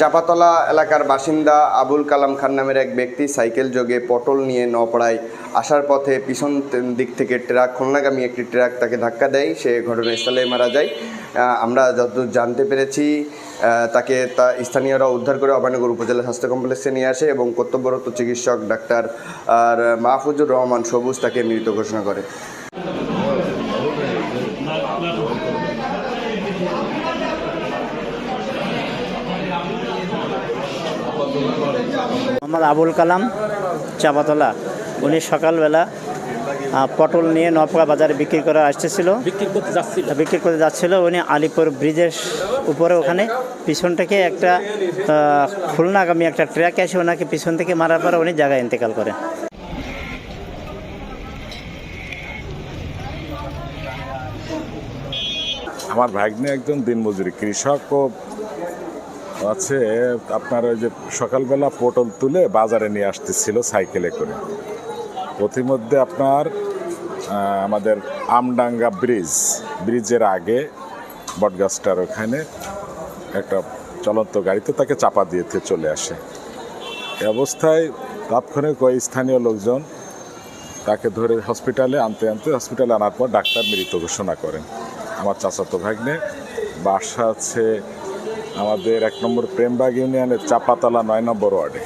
চাপাতলা এলাকার বাসিন্দা আবুল কালাম খান নামের এক ব্যক্তি সাইকেল যোগে পটল নিয়ে নপড়ায় আসার পথে পিছন দিক থেকে ট্রাক, খুলনাগামী একটি ট্রাক তাকে ধাক্কা দেয়। সে ঘটনাস্থলে মারা যায়। আমরা যতদূর জানতে পেরেছি তাকে তা স্থানীয়রা উদ্ধার করে অভয়নগর উপজেলা স্বাস্থ্য কমপ্লেক্সে নিয়ে আসে এবং কর্তব্যরত চিকিৎসক ডাক্তার আর মাহফুজুর রহমান সবুজ তাকে মৃত ঘোষণা করে। মোহাম্মদ আবুল কালাম চাপাতলা। উনি সকালবেলা পটল নিয়ে নপকা বাজারে বিক্রি করে আসতেছিল। বিক্রি করতে যাচ্ছিল। বিক্রি করে যাচ্ছিল। উনি আলিপুর ব্রিজের উপরে ওখানে পিছন থেকে একটা খুলনাগামী একটা ট্র্যাক এসে ওনাকে পিছন থেকে মারার পরে উনি জায়গায় ইন্তেকাল করে। আমার ভাগ্নে একজন দিনমজুরি কৃষক ও আছে, আপনার ওই যে সকালবেলা পটল তুলে বাজারে নিয়ে আসতেছিল সাইকেলে করে। প্রতিমধ্যে আপনার আমাদের আমডাঙ্গা ব্রিজ, ব্রিজের আগে বটগাছটার ওখানে একটা চলন্ত গাড়িতে তাকে চাপা দিয়েতে চলে আসে। এ অবস্থায় তাৎক্ষণিক ওই স্থানীয় লোকজন তাকে ধরে হসপিটালে আনতে আনতে হসপিটালে আনার পর ডাক্তার মৃত ঘোষণা করেন। আমার চাচাতো ভাগ্নে, বাসা আছে আমাদের এক নম্বর প্রেমবাগ ইউনিয়নের চাপাতলা নয় নম্বর ওয়ার্ডে।